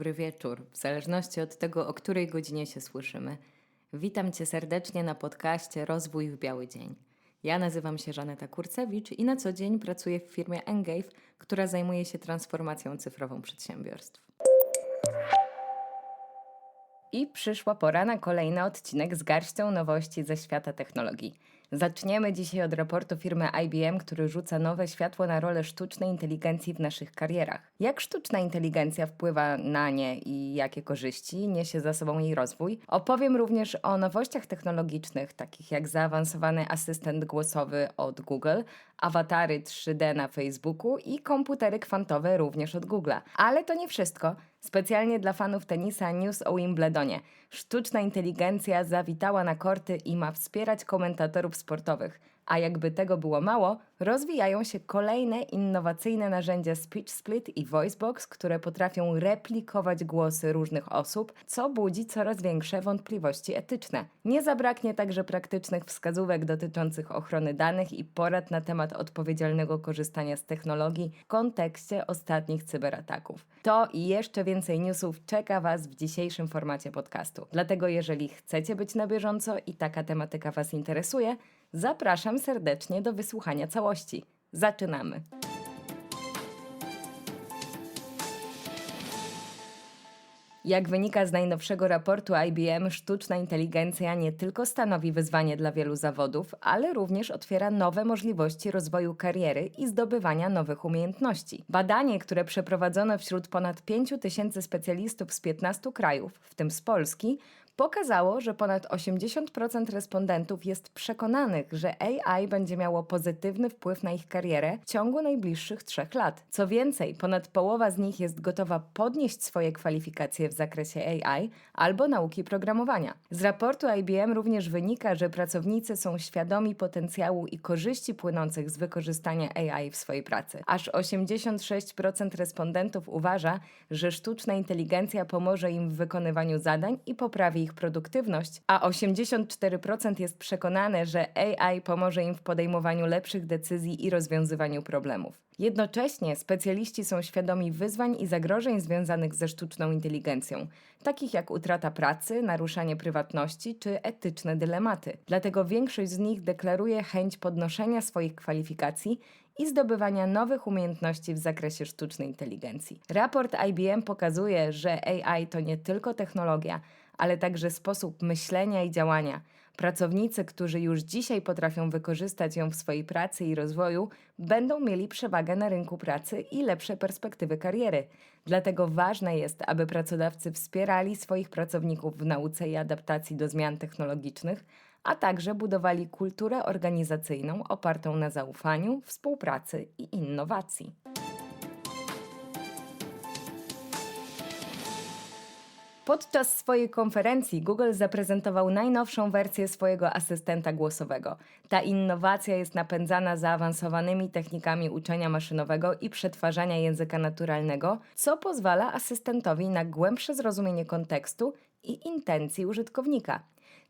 Dobry wieczór, w zależności od tego, o której godzinie się słyszymy. Witam Cię serdecznie na podcaście Rozwój w Biały Dzień. Ja nazywam się Żaneta Kurcewicz i na co dzień pracuję w firmie Engave, która zajmuje się transformacją cyfrową przedsiębiorstw. I przyszła pora na kolejny odcinek z garścią nowości ze świata technologii. Zaczniemy dzisiaj od raportu firmy IBM, który rzuca nowe światło na rolę sztucznej inteligencji w naszych karierach. Jak sztuczna inteligencja wpływa na nie i jakie korzyści niesie za sobą jej rozwój? Opowiem również o nowościach technologicznych, takich jak zaawansowany asystent głosowy od Google, awatary 3D na Facebooku i komputery kwantowe również od Google'a. Ale to nie wszystko. Specjalnie dla fanów tenisa news o Wimbledonie. Sztuczna inteligencja zawitała na korty i ma wspierać komentatorów sportowych. A jakby tego było mało, rozwijają się kolejne innowacyjne narzędzia Speech Split i Voicebox, które potrafią replikować głosy różnych osób, co budzi coraz większe wątpliwości etyczne. Nie zabraknie także praktycznych wskazówek dotyczących ochrony danych i porad na temat odpowiedzialnego korzystania z technologii w kontekście ostatnich cyberataków. To i jeszcze więcej newsów czeka Was w dzisiejszym formacie podcastu. Dlatego jeżeli chcecie być na bieżąco i taka tematyka Was interesuje, zapraszam serdecznie do wysłuchania całości. Zaczynamy! Jak wynika z najnowszego raportu IBM, sztuczna inteligencja nie tylko stanowi wyzwanie dla wielu zawodów, ale również otwiera nowe możliwości rozwoju kariery i zdobywania nowych umiejętności. Badanie, które przeprowadzono wśród ponad 5 tysięcy specjalistów z 15 krajów, w tym z Polski, pokazało, że ponad 80% respondentów jest przekonanych, że AI będzie miało pozytywny wpływ na ich karierę w ciągu najbliższych trzech lat. Co więcej, ponad połowa z nich jest gotowa podnieść swoje kwalifikacje w zakresie AI albo nauki programowania. Z raportu IBM również wynika, że pracownicy są świadomi potencjału i korzyści płynących z wykorzystania AI w swojej pracy. Aż 86% respondentów uważa, że sztuczna inteligencja pomoże im w wykonywaniu zadań i poprawi ich produktywność, a 84% jest przekonane, że AI pomoże im w podejmowaniu lepszych decyzji i rozwiązywaniu problemów. Jednocześnie specjaliści są świadomi wyzwań i zagrożeń związanych ze sztuczną inteligencją, takich jak utrata pracy, naruszanie prywatności czy etyczne dylematy. Dlatego większość z nich deklaruje chęć podnoszenia swoich kwalifikacji i zdobywania nowych umiejętności w zakresie sztucznej inteligencji. Raport IBM pokazuje, że AI to nie tylko technologia, ale także sposób myślenia i działania. Pracownicy, którzy już dzisiaj potrafią wykorzystać ją w swojej pracy i rozwoju, będą mieli przewagę na rynku pracy i lepsze perspektywy kariery. Dlatego ważne jest, aby pracodawcy wspierali swoich pracowników w nauce i adaptacji do zmian technologicznych, a także budowali kulturę organizacyjną opartą na zaufaniu, współpracy i innowacji. Podczas swojej konferencji Google zaprezentował najnowszą wersję swojego asystenta głosowego. Ta innowacja jest napędzana zaawansowanymi technikami uczenia maszynowego i przetwarzania języka naturalnego, co pozwala asystentowi na głębsze zrozumienie kontekstu i intencji użytkownika.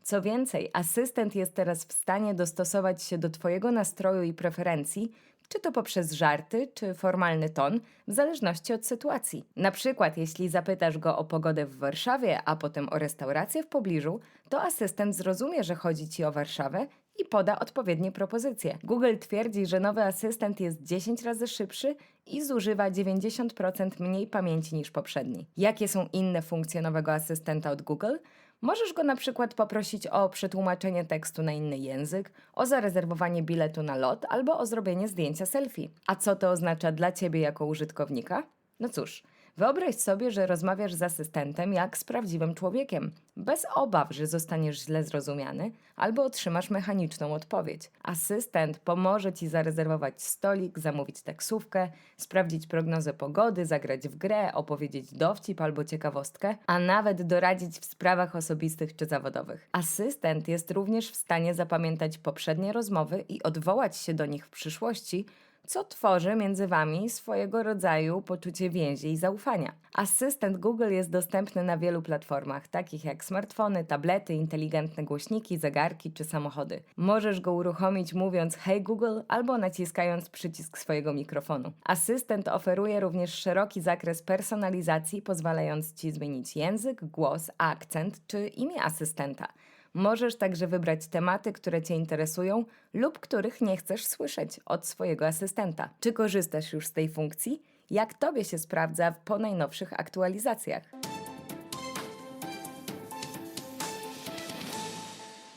Co więcej, asystent jest teraz w stanie dostosować się do Twojego nastroju i preferencji, czy to poprzez żarty, czy formalny ton, w zależności od sytuacji. Na przykład, jeśli zapytasz go o pogodę w Warszawie, a potem o restaurację w pobliżu, to asystent zrozumie, że chodzi ci o Warszawę i poda odpowiednie propozycje. Google twierdzi, że nowy asystent jest 10 razy szybszy i zużywa 90% mniej pamięci niż poprzedni. Jakie są inne funkcje nowego asystenta od Google? Możesz go na przykład poprosić o przetłumaczenie tekstu na inny język, o zarezerwowanie biletu na lot albo o zrobienie zdjęcia selfie. A co to oznacza dla ciebie jako użytkownika? No cóż, wyobraź sobie, że rozmawiasz z asystentem jak z prawdziwym człowiekiem, bez obaw, że zostaniesz źle zrozumiany albo otrzymasz mechaniczną odpowiedź. Asystent pomoże ci zarezerwować stolik, zamówić taksówkę, sprawdzić prognozę pogody, zagrać w grę, opowiedzieć dowcip albo ciekawostkę, a nawet doradzić w sprawach osobistych czy zawodowych. Asystent jest również w stanie zapamiętać poprzednie rozmowy i odwołać się do nich w przyszłości, co tworzy między Wami swojego rodzaju poczucie więzi i zaufania. Asystent Google jest dostępny na wielu platformach, takich jak smartfony, tablety, inteligentne głośniki, zegarki czy samochody. Możesz go uruchomić mówiąc Hey Google albo naciskając przycisk swojego mikrofonu. Asystent oferuje również szeroki zakres personalizacji, pozwalając Ci zmienić język, głos, akcent czy imię asystenta. Możesz także wybrać tematy, które Cię interesują lub których nie chcesz słyszeć od swojego asystenta. Czy korzystasz już z tej funkcji? Jak Tobie się sprawdza po najnowszych aktualizacjach?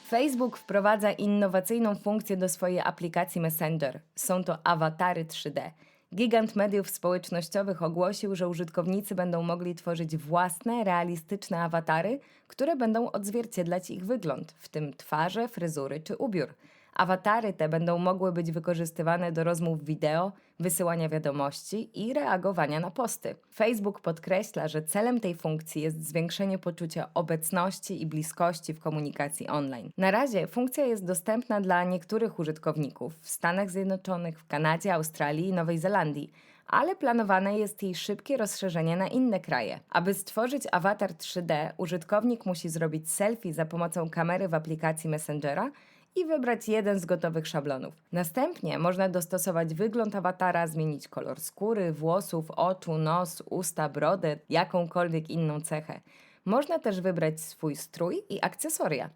Facebook wprowadza innowacyjną funkcję do swojej aplikacji Messenger. Są to awatary 3D. Gigant mediów społecznościowych ogłosił, że użytkownicy będą mogli tworzyć własne, realistyczne awatary, które będą odzwierciedlać ich wygląd, w tym twarze, fryzury czy ubiór. Awatary te będą mogły być wykorzystywane do rozmów wideo, wysyłania wiadomości i reagowania na posty. Facebook podkreśla, że celem tej funkcji jest zwiększenie poczucia obecności i bliskości w komunikacji online. Na razie funkcja jest dostępna dla niektórych użytkowników w Stanach Zjednoczonych, w Kanadzie, Australii i Nowej Zelandii ale planowane jest jej szybkie rozszerzenie na inne kraje. Aby stworzyć awatar 3D, użytkownik musi zrobić selfie za pomocą kamery w aplikacji Messengera i wybrać jeden z gotowych szablonów. Następnie można dostosować wygląd awatara, zmienić kolor skóry, włosów, oczu, nos, usta, brodę, jakąkolwiek inną cechę. Można też wybrać swój strój i akcesoria.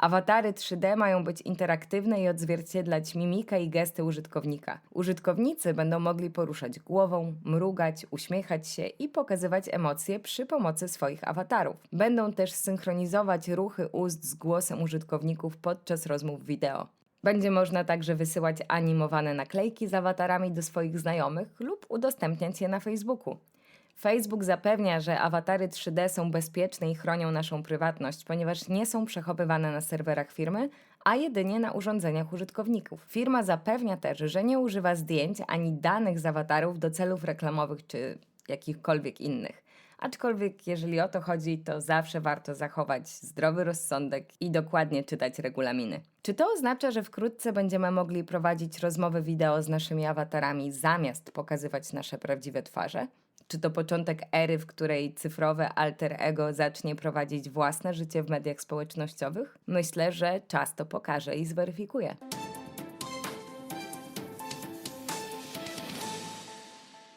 Awatary 3D mają być interaktywne i odzwierciedlać mimikę i gesty użytkownika. Użytkownicy będą mogli poruszać głową, mrugać, uśmiechać się i pokazywać emocje przy pomocy swoich awatarów. Będą też synchronizować ruchy ust z głosem użytkowników podczas rozmów wideo. Będzie można także wysyłać animowane naklejki z awatarami do swoich znajomych lub udostępniać je na Facebooku. Facebook zapewnia, że awatary 3D są bezpieczne i chronią naszą prywatność, ponieważ nie są przechowywane na serwerach firmy, a jedynie na urządzeniach użytkowników. Firma zapewnia też, że nie używa zdjęć ani danych z awatarów do celów reklamowych czy jakichkolwiek innych. Aczkolwiek, jeżeli o to chodzi, to zawsze warto zachować zdrowy rozsądek i dokładnie czytać regulaminy. Czy to oznacza, że wkrótce będziemy mogli prowadzić rozmowy wideo z naszymi awatarami zamiast pokazywać nasze prawdziwe twarze? Czy to początek ery, w której cyfrowe alter ego zacznie prowadzić własne życie w mediach społecznościowych? Myślę, że czas to pokaże i zweryfikuje.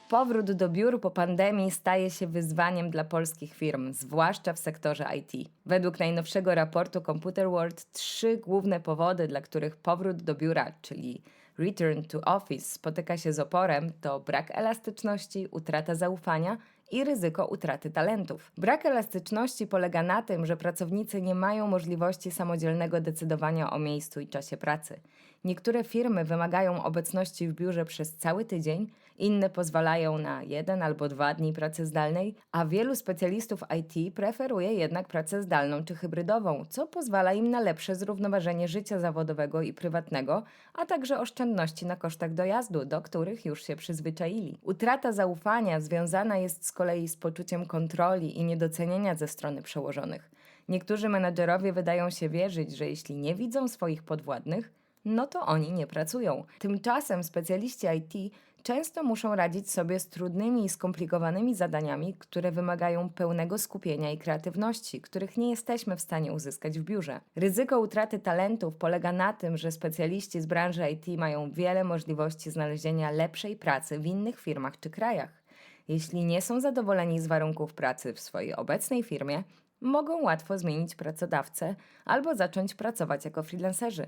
Powrót do biur po pandemii staje się wyzwaniem dla polskich firm, zwłaszcza w sektorze IT. Według najnowszego raportu Computer World trzy główne powody, dla których powrót do biura, czyli return to office, spotyka się z oporem, to brak elastyczności, utrata zaufania i ryzyko utraty talentów. Brak elastyczności polega na tym, że pracownicy nie mają możliwości samodzielnego decydowania o miejscu i czasie pracy. Niektóre firmy wymagają obecności w biurze przez cały tydzień, inne pozwalają na jeden albo dwa dni pracy zdalnej, a wielu specjalistów IT preferuje jednak pracę zdalną czy hybrydową, co pozwala im na lepsze zrównoważenie życia zawodowego i prywatnego, a także oszczędności na kosztach dojazdu, do których już się przyzwyczaili. Utrata zaufania związana jest z kolei z poczuciem kontroli i niedocenienia ze strony przełożonych. Niektórzy menedżerowie wydają się wierzyć, że jeśli nie widzą swoich podwładnych, no to oni nie pracują. Tymczasem specjaliści IT często muszą radzić sobie z trudnymi i skomplikowanymi zadaniami, które wymagają pełnego skupienia i kreatywności, których nie jesteśmy w stanie uzyskać w biurze. Ryzyko utraty talentów polega na tym, że specjaliści z branży IT mają wiele możliwości znalezienia lepszej pracy w innych firmach czy krajach. Jeśli nie są zadowoleni z warunków pracy w swojej obecnej firmie, mogą łatwo zmienić pracodawcę albo zacząć pracować jako freelancerzy.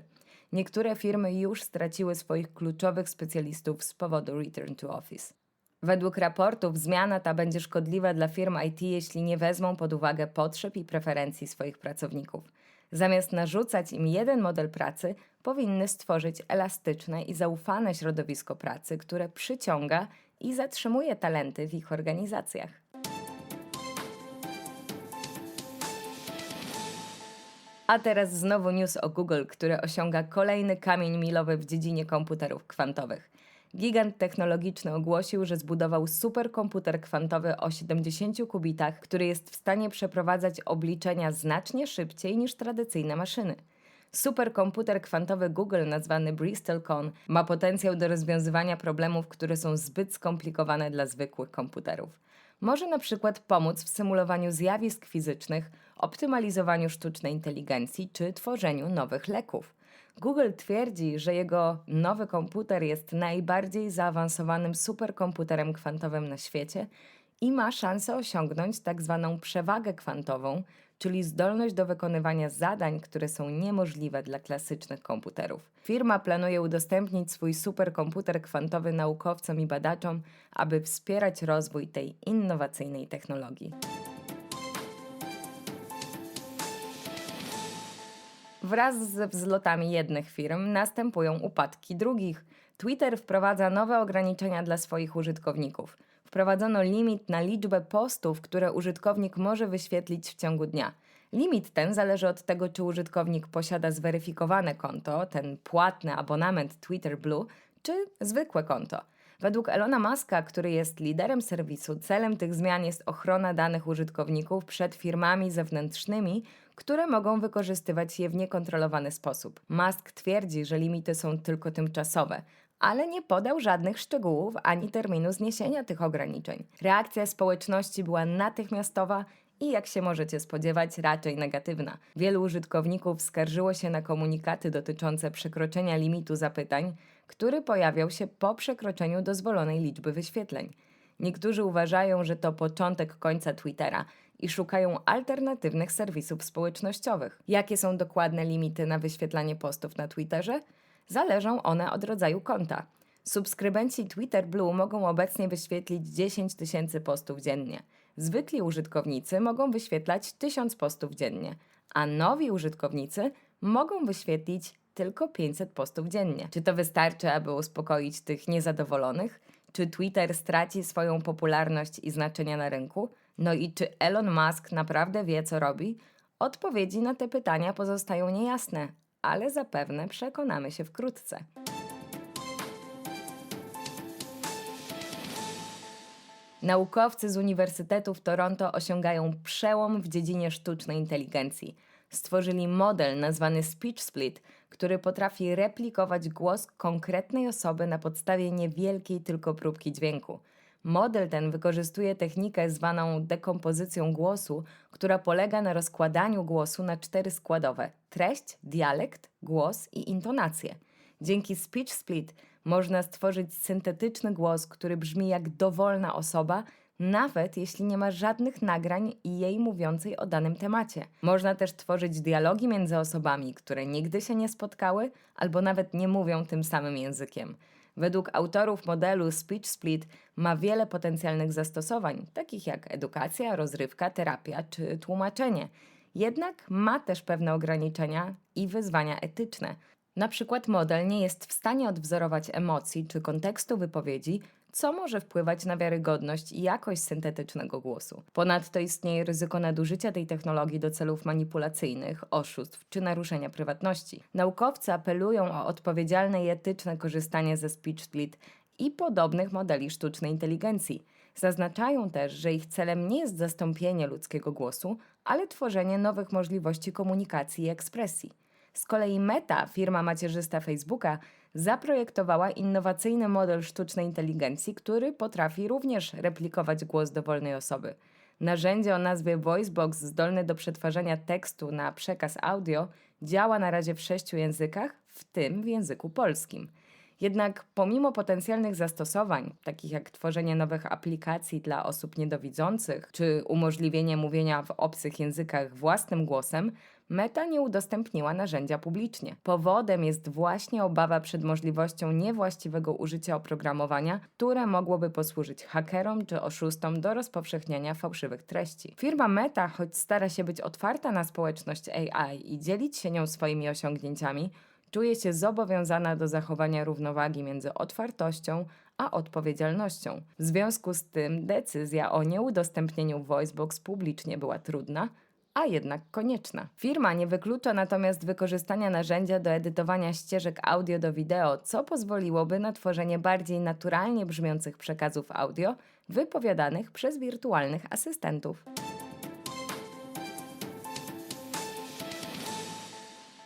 Niektóre firmy już straciły swoich kluczowych specjalistów z powodu Return to Office. Według raportów zmiana ta będzie szkodliwa dla firm IT, jeśli nie wezmą pod uwagę potrzeb i preferencji swoich pracowników. Zamiast narzucać im jeden model pracy, powinny stworzyć elastyczne i zaufane środowisko pracy, które przyciąga i zatrzymuje talenty w ich organizacjach. A teraz znowu news o Google, który osiąga kolejny kamień milowy w dziedzinie komputerów kwantowych. Gigant technologiczny ogłosił, że zbudował superkomputer kwantowy o 70 kubitach, który jest w stanie przeprowadzać obliczenia znacznie szybciej niż tradycyjne maszyny. Superkomputer kwantowy Google, nazwany BristolCon, ma potencjał do rozwiązywania problemów, które są zbyt skomplikowane dla zwykłych komputerów. Może na przykład pomóc w symulowaniu zjawisk fizycznych, optymalizowaniu sztucznej inteligencji czy tworzeniu nowych leków. Google twierdzi, że jego nowy komputer jest najbardziej zaawansowanym superkomputerem kwantowym na świecie i ma szansę osiągnąć tak zwaną przewagę kwantową, czyli zdolność do wykonywania zadań, które są niemożliwe dla klasycznych komputerów. Firma planuje udostępnić swój superkomputer kwantowy naukowcom i badaczom, aby wspierać rozwój tej innowacyjnej technologii. Wraz ze wzlotami jednych firm następują upadki drugich. Twitter wprowadza nowe ograniczenia dla swoich użytkowników. Wprowadzono limit na liczbę postów, które użytkownik może wyświetlić w ciągu dnia. Limit ten zależy od tego, czy użytkownik posiada zweryfikowane konto, ten płatny abonament Twitter Blue, czy zwykłe konto. Według Elona Muska, który jest liderem serwisu, celem tych zmian jest ochrona danych użytkowników przed firmami zewnętrznymi, które mogą wykorzystywać je w niekontrolowany sposób. Musk twierdzi, że limity są tylko tymczasowe, ale nie podał żadnych szczegółów ani terminu zniesienia tych ograniczeń. Reakcja społeczności była natychmiastowa i jak się możecie spodziewać, raczej negatywna. Wielu użytkowników skarżyło się na komunikaty dotyczące przekroczenia limitu zapytań, który pojawiał się po przekroczeniu dozwolonej liczby wyświetleń. Niektórzy uważają, że to początek końca Twittera i szukają alternatywnych serwisów społecznościowych. Jakie są dokładne limity na wyświetlanie postów na Twitterze? Zależą one od rodzaju konta. Subskrybenci Twitter Blue mogą obecnie wyświetlić 10 tysięcy postów dziennie. Zwykli użytkownicy mogą wyświetlać 1000 postów dziennie, a nowi użytkownicy mogą wyświetlić tylko 500 postów dziennie. Czy to wystarczy, aby uspokoić tych niezadowolonych? Czy Twitter straci swoją popularność i znaczenie na rynku? No i czy Elon Musk naprawdę wie, co robi? Odpowiedzi na te pytania pozostają niejasne, ale zapewne przekonamy się wkrótce. Naukowcy z Uniwersytetu w Toronto osiągają przełom w dziedzinie sztucznej inteligencji. Stworzyli model nazwany Speech Split, który potrafi replikować głos konkretnej osoby na podstawie niewielkiej tylko próbki dźwięku. Model ten wykorzystuje technikę zwaną dekompozycją głosu, która polega na rozkładaniu głosu na cztery składowe: treść, dialekt, głos i intonację. Dzięki Speech Split można stworzyć syntetyczny głos, który brzmi jak dowolna osoba, nawet jeśli nie ma żadnych nagrań i jej mówiącej o danym temacie. Można też tworzyć dialogi między osobami, które nigdy się nie spotkały albo nawet nie mówią tym samym językiem. Według autorów modelu Speech Split ma wiele potencjalnych zastosowań, takich jak edukacja, rozrywka, terapia czy tłumaczenie. Jednak ma też pewne ograniczenia i wyzwania etyczne. Na przykład model nie jest w stanie odwzorować emocji czy kontekstu wypowiedzi, co może wpływać na wiarygodność i jakość syntetycznego głosu. Ponadto istnieje ryzyko nadużycia tej technologii do celów manipulacyjnych, oszustw czy naruszenia prywatności. Naukowcy apelują o odpowiedzialne i etyczne korzystanie ze SpeechSplit i podobnych modeli sztucznej inteligencji. Zaznaczają też, że ich celem nie jest zastąpienie ludzkiego głosu, ale tworzenie nowych możliwości komunikacji i ekspresji. Z kolei Meta, firma macierzysta Facebooka, zaprojektowała innowacyjny model sztucznej inteligencji, który potrafi również replikować głos dowolnej osoby. Narzędzie o nazwie VoiceBox, zdolne do przetwarzania tekstu na przekaz audio, działa na razie w sześciu językach, w tym w języku polskim. Jednak pomimo potencjalnych zastosowań, takich jak tworzenie nowych aplikacji dla osób niedowidzących czy umożliwienie mówienia w obcych językach własnym głosem, Meta nie udostępniła narzędzia publicznie. Powodem jest właśnie obawa przed możliwością niewłaściwego użycia oprogramowania, które mogłoby posłużyć hakerom czy oszustom do rozpowszechniania fałszywych treści. Firma Meta, choć stara się być otwarta na społeczność AI i dzielić się nią swoimi osiągnięciami, czuje się zobowiązana do zachowania równowagi między otwartością a odpowiedzialnością. W związku z tym decyzja o nieudostępnieniu VoiceBox publicznie była trudna, a jednak konieczna. Firma nie wyklucza natomiast wykorzystania narzędzia do edytowania ścieżek audio do wideo, co pozwoliłoby na tworzenie bardziej naturalnie brzmiących przekazów audio wypowiadanych przez wirtualnych asystentów.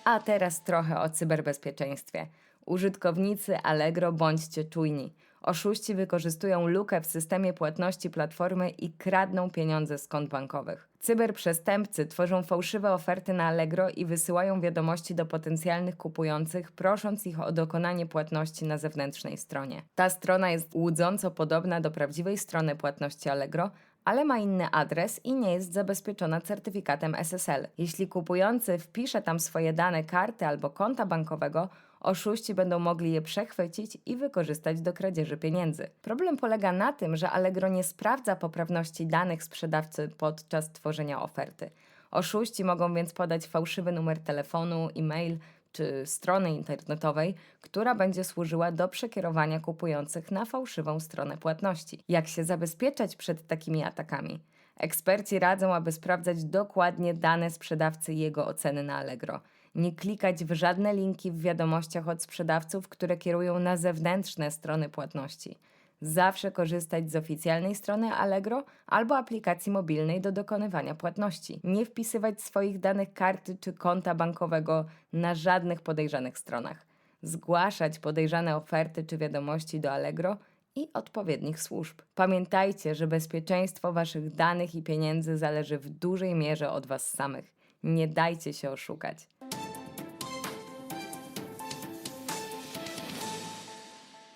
A teraz trochę o cyberbezpieczeństwie. Użytkownicy Allegro bądźcie czujni. Oszuści wykorzystują lukę w systemie płatności platformy i kradną pieniądze z kont bankowych. Cyberprzestępcy tworzą fałszywe oferty na Allegro i wysyłają wiadomości do potencjalnych kupujących, prosząc ich o dokonanie płatności na zewnętrznej stronie. Ta strona jest łudząco podobna do prawdziwej strony płatności Allegro, ale ma inny adres i nie jest zabezpieczona certyfikatem SSL. Jeśli kupujący wpisze tam swoje dane karty albo konta bankowego, oszuści będą mogli je przechwycić i wykorzystać do kradzieży pieniędzy. Problem polega na tym, że Allegro nie sprawdza poprawności danych sprzedawcy podczas tworzenia oferty. Oszuści mogą więc podać fałszywy numer telefonu, e-mail czy strony internetowej, która będzie służyła do przekierowania kupujących na fałszywą stronę płatności. Jak się zabezpieczać przed takimi atakami? Eksperci radzą, aby sprawdzać dokładnie dane sprzedawcy i jego oceny na Allegro. Nie klikać w żadne linki w wiadomościach od sprzedawców, które kierują na zewnętrzne strony płatności. Zawsze korzystać z oficjalnej strony Allegro albo aplikacji mobilnej do dokonywania płatności. Nie wpisywać swoich danych karty czy konta bankowego na żadnych podejrzanych stronach. Zgłaszać podejrzane oferty czy wiadomości do Allegro i odpowiednich służb. Pamiętajcie, że bezpieczeństwo waszych danych i pieniędzy zależy w dużej mierze od was samych. Nie dajcie się oszukać.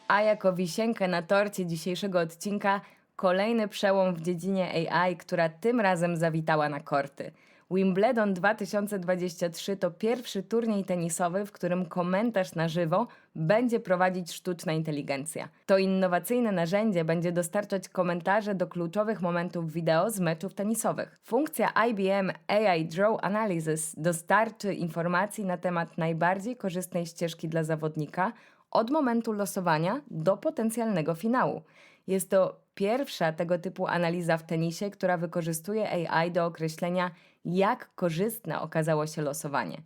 A jako wisienkę na torcie dzisiejszego odcinka kolejny przełom w dziedzinie AI, która tym razem zawitała na korty. Wimbledon 2023 to pierwszy turniej tenisowy, w którym komentarz na żywo będzie prowadzić sztuczna inteligencja. To innowacyjne narzędzie będzie dostarczać komentarze do kluczowych momentów wideo z meczów tenisowych. Funkcja IBM AI Draw Analysis dostarczy informacji na temat najbardziej korzystnej ścieżki dla zawodnika od momentu losowania do potencjalnego finału. Jest to pierwsza tego typu analiza w tenisie, która wykorzystuje AI do określenia, jak korzystne okazało się losowanie.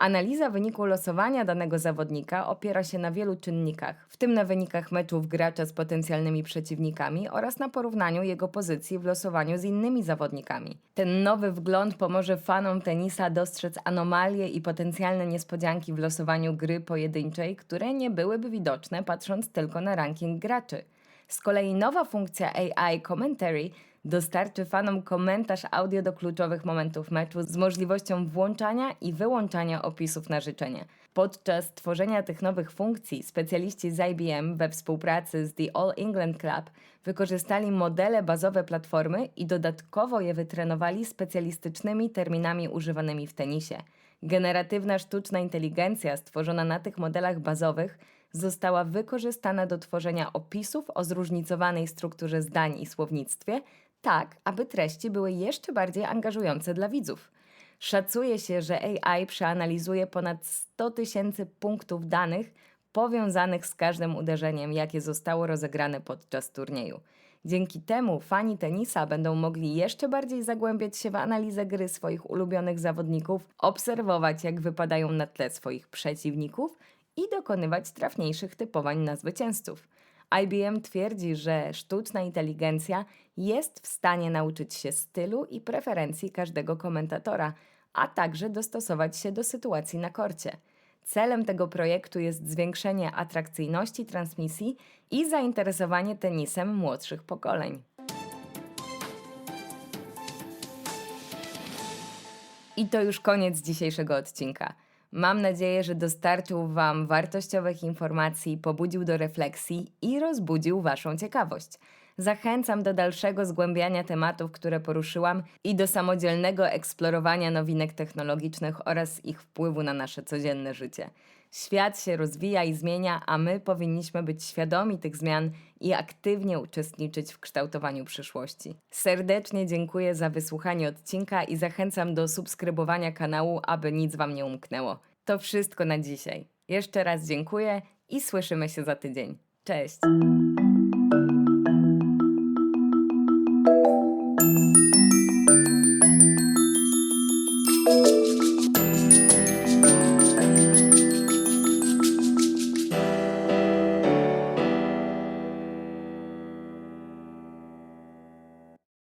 Analiza wyniku losowania danego zawodnika opiera się na wielu czynnikach, w tym na wynikach meczów gracza z potencjalnymi przeciwnikami oraz na porównaniu jego pozycji w losowaniu z innymi zawodnikami. Ten nowy wgląd pomoże fanom tenisa dostrzec anomalie i potencjalne niespodzianki w losowaniu gry pojedynczej, które nie byłyby widoczne patrząc tylko na ranking graczy. Z kolei nowa funkcja AI Commentary dostarczy fanom komentarz audio do kluczowych momentów meczu z możliwością włączania i wyłączania opisów na życzenie. Podczas tworzenia tych nowych funkcji specjaliści z IBM we współpracy z The All England Club wykorzystali modele bazowe platformy i dodatkowo je wytrenowali specjalistycznymi terminami używanymi w tenisie. Generatywna sztuczna inteligencja stworzona na tych modelach bazowych została wykorzystana do tworzenia opisów o zróżnicowanej strukturze zdań i słownictwie, tak aby treści były jeszcze bardziej angażujące dla widzów. Szacuje się, że AI przeanalizuje ponad 100 tysięcy punktów danych powiązanych z każdym uderzeniem, jakie zostało rozegrane podczas turnieju. Dzięki temu fani tenisa będą mogli jeszcze bardziej zagłębiać się w analizę gry swoich ulubionych zawodników, obserwować jak wypadają na tle swoich przeciwników i dokonywać trafniejszych typowań na zwycięzców. IBM twierdzi, że sztuczna inteligencja jest w stanie nauczyć się stylu i preferencji każdego komentatora, a także dostosować się do sytuacji na korcie. Celem tego projektu jest zwiększenie atrakcyjności transmisji i zainteresowanie tenisem młodszych pokoleń. I to już koniec dzisiejszego odcinka. Mam nadzieję, że dostarczył Wam wartościowych informacji, pobudził do refleksji i rozbudził Waszą ciekawość. Zachęcam do dalszego zgłębiania tematów, które poruszyłam i do samodzielnego eksplorowania nowinek technologicznych oraz ich wpływu na nasze codzienne życie. Świat się rozwija i zmienia, a my powinniśmy być świadomi tych zmian i aktywnie uczestniczyć w kształtowaniu przyszłości. Serdecznie dziękuję za wysłuchanie odcinka i zachęcam do subskrybowania kanału, aby nic Wam nie umknęło. To wszystko na dzisiaj. Jeszcze raz dziękuję i słyszymy się za tydzień. Cześć!